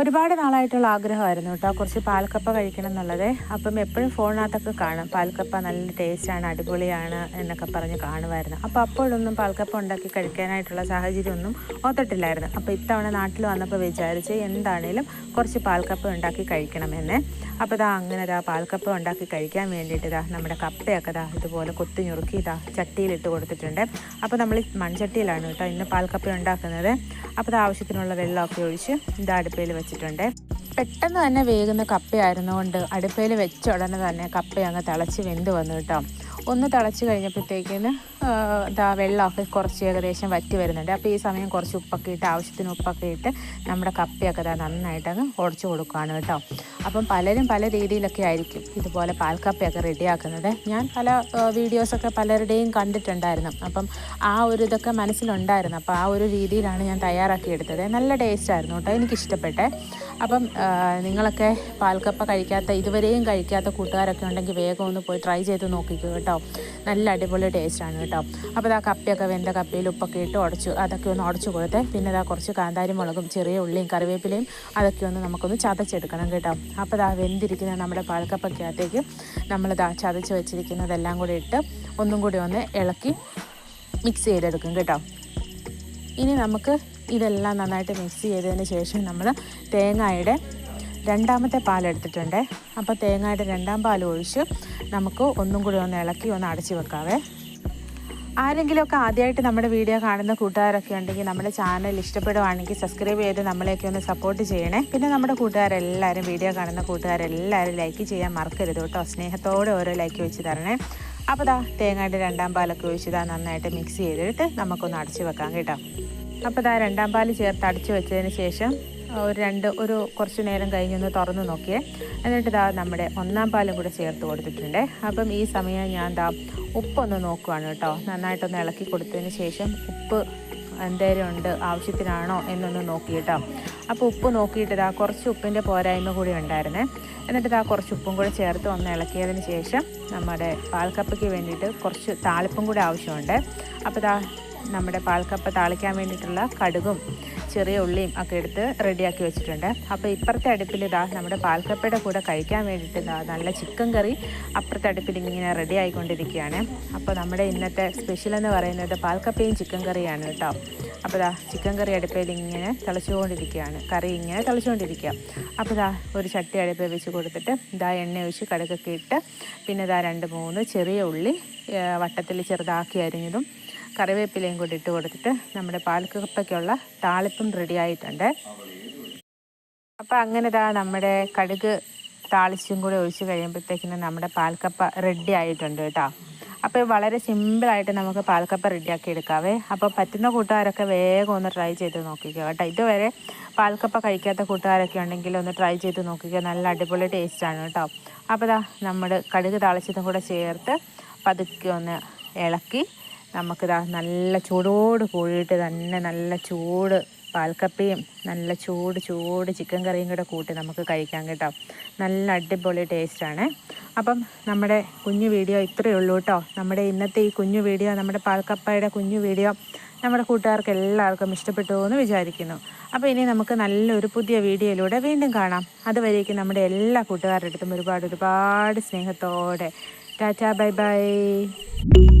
ഒരുപാട് നാളായിട്ടുള്ള ആഗ്രഹമായിരുന്നു കേട്ടോ. കുറച്ച് പാൽക്കപ്പ കഴിക്കണം എന്നുള്ളത്. അപ്പം എപ്പോഴും ഫോണിനകത്തൊക്കെ കാണും. പാൽക്കപ്പ നല്ല ടേസ്റ്റാണ് അടിപൊളിയാണ് എന്നൊക്കെ പറഞ്ഞ് കാണുമായിരുന്നു. അപ്പോൾ അപ്പോഴൊന്നും പാൽക്കപ്പ ഉണ്ടാക്കി കഴിക്കാനായിട്ടുള്ള സാഹചര്യമൊന്നും ഓത്തിട്ടില്ലായിരുന്നു അപ്പോൾ ഇത്തവണ നാട്ടിൽ വന്നപ്പോൾ വിചാരിച്ച് എന്താണേലും കുറച്ച് പാൽക്കപ്പ ഉണ്ടാക്കി കഴിക്കണമെന്ന്. അപ്പോൾ ഇതാ അങ്ങനെ ഇതാ പാൽക്കപ്പ ഉണ്ടാക്കി കഴിക്കാൻ വേണ്ടിയിട്ട് ഇതാ നമ്മുടെ കപ്പയൊക്കെ ഇതാ ഇതുപോലെ കൊത്തി ഞുറുക്കി ഇതാ ചട്ടിയിലിട്ട് കൊടുത്തിട്ടുണ്ട്. അപ്പോൾ നമ്മൾ മൺചട്ടിയിലാണ് കേട്ടോ ഇന്ന് പാൽക്കപ്പ ഉണ്ടാക്കുന്നത്. അപ്പോൾ ഇത് ആവശ്യത്തിനുള്ള വെള്ളമൊക്കെ ഒഴിച്ച് ഇതാ അടുപ്പയിൽ വെച്ചിട്ടുണ്ട്. പെട്ടെന്ന് തന്നെ വേകുന്ന കപ്പയായിരുന്നുകൊണ്ട് അടുപ്പയിൽ വെച്ച ഉടനെ തന്നെ കപ്പ അങ്ങ് തിളച്ച് വെന്ത് വന്നു കേട്ടോ. ഒന്ന് തിളച്ച് കഴിഞ്ഞപ്പോഴത്തേക്കിന് ഇതാ വെള്ളമൊക്കെ കുറച്ച് ഏകദേശം വറ്റി വരുന്നുണ്ട്. അപ്പോൾ ഈ സമയം കുറച്ച് ഉപ്പൊക്കെ ഇട്ട് ആവശ്യത്തിന് ഉപ്പൊക്കെ ഇട്ട് നമ്മുടെ കപ്പയൊക്കെ ഇതാ നന്നായിട്ട് അങ്ങ് ഉടച്ചു കൊടുക്കുകയാണ് കേട്ടോ. അപ്പം പലരും പല രീതിയിലൊക്കെ ആയിരിക്കും ഇതുപോലെ പാൽക്കപ്പയൊക്കെ റെഡിയാക്കുന്നത്. ഞാൻ പല വീഡിയോസൊക്കെ പലരുടെയും കണ്ടിട്ടുണ്ടായിരുന്നു. അപ്പം ആ ഒരു ഇതൊക്കെ മനസ്സിലുണ്ടായിരുന്നു. അപ്പോൾ ആ ഒരു രീതിയിലാണ് ഞാൻ തയ്യാറാക്കി എടുത്തത്. നല്ല ടേസ്റ്റായിരുന്നു കേട്ടോ. എനിക്കിഷ്ടപ്പെട്ടെ. അപ്പം നിങ്ങളൊക്കെ പാൽക്കപ്പ കഴിക്കാത്ത ഇതുവരെയും കഴിക്കാത്ത കൂട്ടുകാരൊക്കെ ഉണ്ടെങ്കിൽ വേഗം ഒന്ന് പോയി ട്രൈ ചെയ്ത് നോക്കിക്കോ കേട്ടോ. നല്ല അടിപൊളി ടേസ്റ്റാണ് കേട്ടോ. അപ്പോൾ ആ കപ്പയൊക്കെ വെന്ത കപ്പയിൽ ഉപ്പൊക്കെ ഇട്ട് ഉടച്ചു അതൊക്കെ ഒന്ന് ഉടച്ചു കൊടുത്ത്. പിന്നെ അതാ കുറച്ച് കാന്താരി മുളകും ചെറിയ ഉള്ളിയും കറിവേപ്പിലയും അതൊക്കെ ഒന്ന് നമുക്കൊന്ന് ചതച്ചെടുക്കണം കേട്ടോ. അപ്പോൾ ഇതാ വെന്തിരിക്കുന്ന നമ്മുടെ പാൽക്കപ്പയ്ക്കകത്തേക്ക് നമ്മളിതാ ചതച്ച് വെച്ചിരിക്കുന്നതെല്ലാം കൂടി ഇട്ട് ഒന്നും കൂടി ഒന്ന് ഇളക്കി മിക്സ് ചെയ്തെടുക്കും കേട്ടോ. ഇനി നമുക്ക് ഇതെല്ലാം നന്നായിട്ട് മിക്സ് ചെയ്തതിന് ശേഷം നമ്മൾ തേങ്ങയുടെ രണ്ടാമത്തെ പാലെടുത്തിട്ടുണ്ട് അപ്പോൾ തേങ്ങയുടെ രണ്ടാം പാൽ ഒഴിച്ച് നമുക്ക് ഒന്നും കൂടി ഒന്ന് ഇളക്കി ഒന്ന് അടച്ചു വെക്കാവേ. ആരെങ്കിലുമൊക്കെ ആദ്യമായിട്ട് നമ്മുടെ വീഡിയോ കാണുന്ന കൂട്ടുകാരൊക്കെ ഉണ്ടെങ്കിൽ നമ്മുടെ ചാനൽ ഇഷ്ടപ്പെടുവാണെങ്കിൽ സബ്സ്ക്രൈബ് ചെയ്ത് നമ്മളെയൊക്കെ ഒന്ന് സപ്പോർട്ട് ചെയ്യണേ. പിന്നെ നമ്മുടെ കൂട്ടുകാരെല്ലാവരും വീഡിയോ കാണുന്ന കൂട്ടുകാരെല്ലാവരും ലൈക്ക് ചെയ്യാൻ മറക്കരുത് കേട്ടോ. സ്നേഹത്തോടെ ഓരോ ലൈക്ക് വെച്ച് തരണേ. അപ്പോൾ ദാ തേങ്ങയുടെ രണ്ടാം പാലൊക്കെ ഒഴിച്ച് ദാ നന്നായിട്ട് മിക്സ് ചെയ്തിട്ട് നമുക്കൊന്ന് അടച്ചു വെക്കാം കേട്ടോ. അപ്പോൾ ഇതാ രണ്ടാം പാൽ ചേർത്ത് അടച്ചു വെച്ചതിന് ശേഷം ഒരു രണ്ട് ഒരു കുറച്ച് നേരം കഴിഞ്ഞൊന്ന് തുറന്ന് നോക്കിയേ. എന്നിട്ട് ഇതാ നമ്മുടെ ഒന്നാം പാലും കൂടെ ചേർത്ത് കൊടുത്തിട്ടുണ്ട്. അപ്പം ഈ സമയം ഞാൻ ദാ ഉപ്പൊന്ന് നോക്കുവാണ് കേട്ടോ. നന്നായിട്ടൊന്ന് ഇളക്കി കൊടുത്തതിന് ശേഷം ഉപ്പ് എന്തേലും ഉണ്ട് ആവശ്യത്തിനാണോ എന്നൊന്ന് നോക്കിയിട്ടോ അപ്പോൾ ഉപ്പ് നോക്കിയിട്ട് ഇതാ കുറച്ച് ഉപ്പിന്റെ പോരായ്മ കൂടി ഉണ്ടായിരുന്നേ. എന്നിട്ട് ഇതാ കുറച്ച് ഉപ്പും കൂടെ ചേർത്ത് ഒന്ന് ഇളക്കിയതിന് ശേഷം നമ്മുടെ പാൽക്കപ്പയ്ക്ക് വേണ്ടിയിട്ട് കുറച്ച് താളിപ്പും കൂടി ആവശ്യമുണ്ട്. അപ്പോൾ ഇതാ നമ്മുടെ പാൽക്കപ്പ താളിക്കാൻ വേണ്ടിയിട്ടുള്ള കടുകും ചെറിയ ഉള്ളിയും ഒക്കെ എടുത്ത് റെഡിയാക്കി വെച്ചിട്ടുണ്ട്. അപ്പോൾ ഇപ്പുറത്തെ അടുപ്പിൽ ഇതാ നമ്മുടെ പാൽക്കപ്പയുടെ കൂടെ കഴിക്കാൻ വേണ്ടിയിട്ട് ഇതാ നല്ല ചിക്കൻ കറി അപ്പുറത്തെ അടുപ്പിൽ ഇങ്ങനെ റെഡി ആയിക്കൊണ്ടിരിക്കുകയാണ്. അപ്പോൾ നമ്മുടെ ഇന്നത്തെ സ്പെഷ്യൽ എന്ന് പറയുന്നത് പാൽക്കപ്പയും ചിക്കൻ കറിയാണ് കേട്ടോ. അപ്പോൾ ഇതാ ചിക്കൻ കറി അടുപ്പയിൽ ഇങ്ങനെ തിളച്ചുകൊണ്ടിരിക്കുകയാണ്. കറി ഇങ്ങനെ തിളച്ചുകൊണ്ടിരിക്കുക. അപ്പോൾ ഇതാ ഒരു ചട്ടി അടുപ്പിൽ വെച്ച് കൊടുത്തിട്ട് ഇതാ എണ്ണ ഒഴിച്ച് കടുകൊക്കെ ഇട്ട് പിന്നെ ഇതാ രണ്ട് മൂന്ന് ചെറിയ ഉള്ളി വട്ടത്തിൽ ചെറുതാക്കി അരിഞ്ഞതും കറിവേപ്പിലയും കൂടി ഇട്ട് കൊടുത്തിട്ട് നമ്മുടെ പാൽക്കപ്പയ്ക്കുള്ള താളിപ്പും റെഡി ആയിട്ടുണ്ട്. അപ്പോൾ അങ്ങനെ ഇതാ നമ്മുടെ കടുക് താളിച്ചും കൂടി ഒഴിച്ച് കഴിയുമ്പോഴത്തേക്കിനും നമ്മുടെ പാൽക്കപ്പ റെഡി ആയിട്ടുണ്ട് കേട്ടോ. അപ്പോൾ വളരെ സിമ്പിളായിട്ട് നമുക്ക് പാൽക്കപ്പ റെഡിയാക്കി എടുക്കാവേ. അപ്പോൾ പറ്റുന്ന കൂട്ടുകാരൊക്കെ വേഗം ഒന്ന് ട്രൈ ചെയ്ത് നോക്കിക്കുക കേട്ടോ. ഇതുവരെ പാൽക്കപ്പ കഴിക്കാത്ത കൂട്ടുകാരൊക്കെ ഉണ്ടെങ്കിൽ ഒന്ന് ട്രൈ ചെയ്ത് നോക്കിക്കുക നല്ല അടിപൊളി ടേസ്റ്റാണ് കേട്ടോ. അപ്പോൾ ഇതാ നമ്മുടെ കടുക് താളിച്ചതും കൂടെ ചേർത്ത് പതുക്കെ ഒന്ന് ഇളക്കി നമുക്കിതാ നല്ല ചൂടോട് കൂടിയിട്ട് തന്നെ നല്ല ചൂട് പാൽക്കപ്പയും നല്ല ചൂട് ചൂട് ചിക്കൻ കറിയും കൂടെ കൂട്ടി നമുക്ക് കഴിക്കാം കേട്ടോ. നല്ല അടിപൊളി ടേസ്റ്റാണ്. അപ്പം നമ്മുടെ കുഞ്ഞു വീഡിയോ ഇത്രയേ ഉള്ളൂ കേട്ടോ. നമ്മുടെ ഇന്നത്തെ ഈ കുഞ്ഞു വീഡിയോ നമ്മുടെ പാൽക്കപ്പയുടെ കുഞ്ഞു വീഡിയോ നമ്മുടെ കൂട്ടുകാർക്ക് എല്ലാവർക്കും ഇഷ്ടപ്പെട്ടു എന്ന് വിചാരിക്കുന്നു. അപ്പോൾ ഇനി നമുക്ക് നല്ലൊരു പുതിയ വീഡിയോയിലൂടെ വീണ്ടും കാണാം. അതുവരേക്കും നമ്മുടെ എല്ലാ കൂട്ടുകാരുടെ അടുത്തും ഒരുപാട് ഒരുപാട് സ്നേഹത്തോടെ. Tata bye bye.